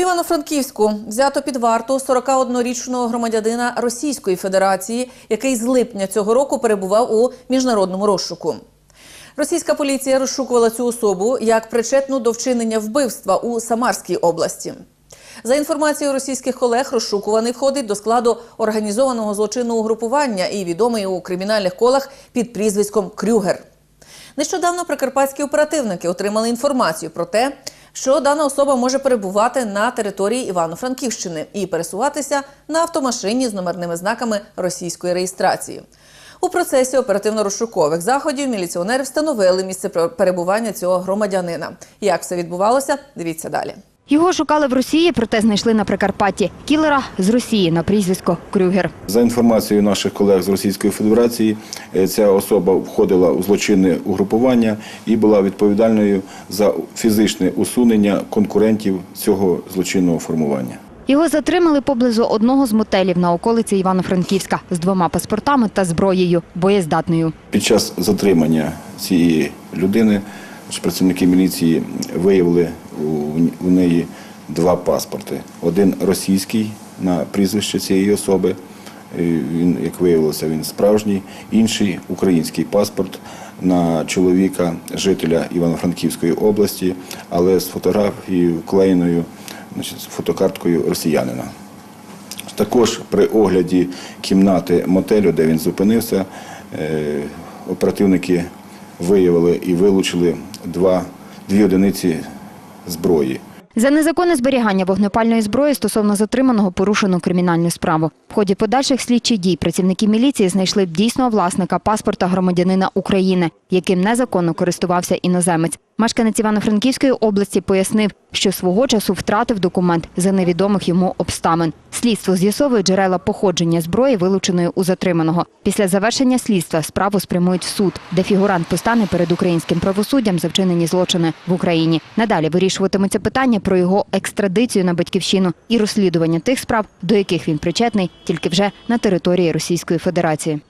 Івано-Франківську взято під варту 41-річного громадянина Російської Федерації, який з липня цього року перебував у міжнародному розшуку. Російська поліція розшукувала цю особу як причетну до вчинення вбивства у Самарській області. За інформацією російських колег, розшукуваний входить до складу організованого злочинного угрупування і відомий у кримінальних колах під прізвиськом Крюгер. Нещодавно прикарпатські оперативники отримали інформацію про те, що дана особа може перебувати на території Івано-Франківщини і пересуватися на автомашині з номерними знаками російської реєстрації. У процесі оперативно-розшукових заходів міліціонери встановили місце перебування цього громадянина. Як все відбувалося, дивіться далі. Його шукали в Росії, проте знайшли на Прикарпатті. Кілера з Росії на прізвисько Крюгер. За інформацією наших колег з Російської Федерації, е, ця особа входила у злочинне угрупування і була відповідальною за фізичне усунення конкурентів цього злочинного формування. Його затримали поблизу одного з мотелів на околиці Івано-Франківська з двома паспортами та зброєю боєздатною. Під час затримання цієї людини працівники міліції виявили у- неї два паспорти. Один російський на прізвище цієї особи. Він, як виявилося, він справжній. Інший український паспорт на чоловіка, жителя Івано-Франківської області, але з фотографією вклеєною фотокарткою росіянина. Також при огляді кімнати мотелю, де він зупинився, е, оперативники виявили і вилучили два, дві одиниці зброї. За незаконне зберігання вогнепальної зброї стосовно затриманого порушено кримінальну справу. В ході подальших слідчих дій працівники міліції знайшли дійсного власника паспорта громадянина України, яким незаконно користувався іноземець. Мешканець Івано-Франківської області пояснив, що свого часу втратив документ за невідомих йому обставин. Слідство з'ясовує джерела походження зброї, вилученої у затриманого. Після завершення слідства справу спрямують в суд, де фігурант постане перед українським правосуддям за вчинені злочини в Україні. Надалі вирішуватиметься питання про його екстрадицію на батьківщину і розслідування тих справ, до яких він причетний, тільки вже на території Російської Федерації.